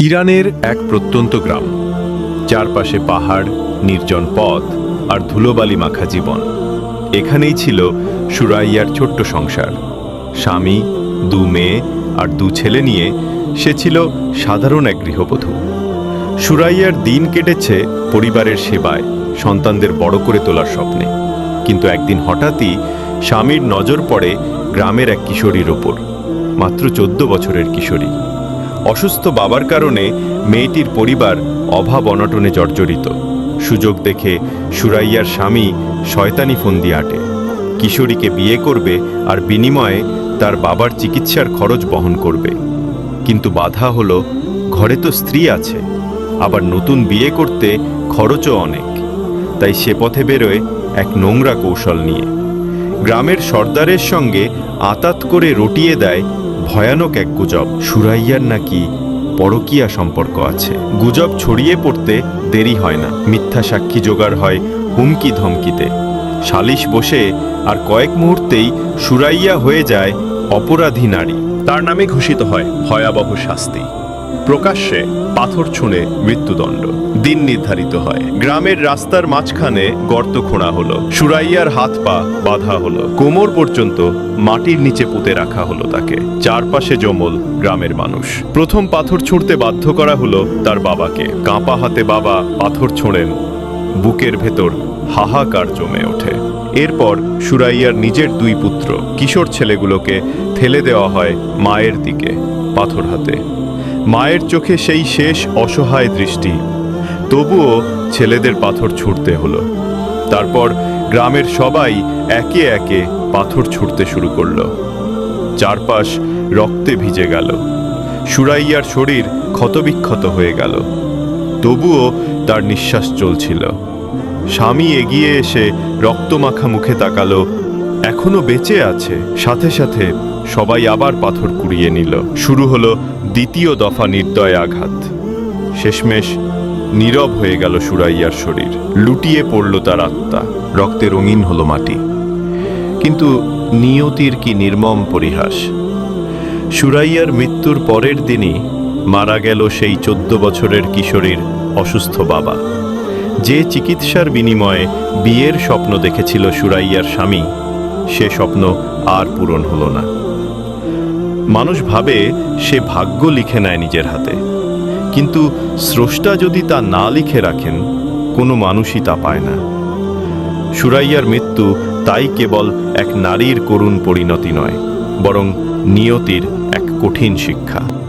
ইরানের এক প্রত্যন্ত গ্রাম। চারপাশে পাহাড়, নির্জন পথ আর ধুলোবালি মাখা জীবন। এখানেই ছিল সুরাইয়ার ছোট্ট সংসার। স্বামী, দু মেয়ে আর দু ছেলে নিয়ে সে ছিল সাধারণ এক গৃহবধূ। সুরাইয়ার দিন কেটেছে পরিবারের সেবায়, সন্তানদের বড় করে তোলার স্বপ্নে। কিন্তু একদিন হঠাৎই স্বামীর নজর পড়ে গ্রামের এক কিশোরীর ওপর, মাত্র চোদ্দ বছরের কিশোরী। অসুস্থ বাবার কারণে মেয়েটির পরিবার অভাব অনটনে জর্জরিত। সুযোগ দেখে সুরাইয়ার স্বামী শয়তানি ফন্দি আটে। কিশোরীকে বিয়ে করবে আর বিনিময়ে তার বাবার চিকিৎসার খরচ বহন করবে। কিন্তু বাধা হলো, ঘরে তো স্ত্রী আছে, আবার নতুন বিয়ে করতে খরচও অনেক। তাই সে পথে বেরোয় এক নোংরা কৌশল নিয়ে। গ্রামের সর্দারের সঙ্গে আতাত করে রটিয়ে দেয় ভয়ানক এক গুজব। সুরাইয়ার নাকি পরকিয়া সম্পর্ক আছে। গুজব ছড়িয়ে পড়তে দেরি হয় না। মিথ্যা সাক্ষী জোগাড় হয় হুমকি ধমকিতে। সালিশ বসে আর কয়েক মুহূর্তেই সুরাইয়া হয়ে যায় অপরাধী নারী। তার নামে ঘোষিত হয় ভয়াবহ শাস্তি। প্রকাশ্যে পাথর ছুঁড়ে মৃত্যুদণ্ড। দিন নির্ধারিত হয়। গ্রামের রাস্তার মাঝখানে গর্ত খোঁড়া হলো। সুরাইয়ার হাত পা বাঁধা হলো। কোমর পর্যন্ত মাটির নিচে পুঁতে রাখা হলো তাকে। চারপাশে জমল গ্রামের মানুষ। প্রথম পাথর ছুঁড়তে বাধ্য করা হলো তার বাবাকে। কাঁপা হাতে বাবা পাথর ছোঁড়েন। বুকের ভেতর হাহাকার জমে ওঠে। এরপর সুরাইয়ার নিজের দুই পুত্র, কিশোর ছেলেগুলোকে ঠেলে দেওয়া হয় মায়ের দিকে, পাথর হাতে। মায়ের চোখে সেই শেষ অসহায় দৃষ্টি। তবুও ছেলেদের পাথর ছুটতে হলো। তারপর গ্রামের সবাই একে একে পাথর ছুটতে শুরু করল। চারপাশ রক্তে ভিজে গেল। সুরাইয়ার শরীর ক্ষতবিক্ষত হয়ে গেল। তবুও তার নিঃশ্বাস চলছিল। স্বামী এগিয়ে এসে রক্তমাখা মুখে তাকালো, এখনও বেঁচে আছে, সাথে সাথে সবাই আবার পাথর কুড়িয়ে নিল। শুরু হলো দ্বিতীয় দফা নির্দয় আঘাত। শেষমেশ নীরব হয়ে গেল সুরাইয়ার শরীর। লুটিয়ে পড়ল তার আত্মা। রক্তে রঙিন হলো মাটি। কিন্তু নিয়তির কি নির্মম পরিহাস? সুরাইয়ার মৃত্যুর পরের দিনই মারা গেল সেই চোদ্দ বছরের কিশোরীর অসুস্থ বাবা। যে চিকিৎসার বিনিময়ে বিয়ের স্বপ্ন দেখেছিল সুরাইয়ার স্বামী, সে স্বপ্ন আর পূরণ হলো না। মানুষ ভাবে সে ভাগ্য লিখে নেয় নিজের হাতে। কিন্তু স্রষ্টা যদি তা না লিখে রাখেন, কোনো মানুষই তা পায় না। সুরাইয়ার মৃত্যু তাই কেবল এক নারীর করুণ পরিণতি নয়, বরং নিয়তির এক কঠিন শিক্ষা।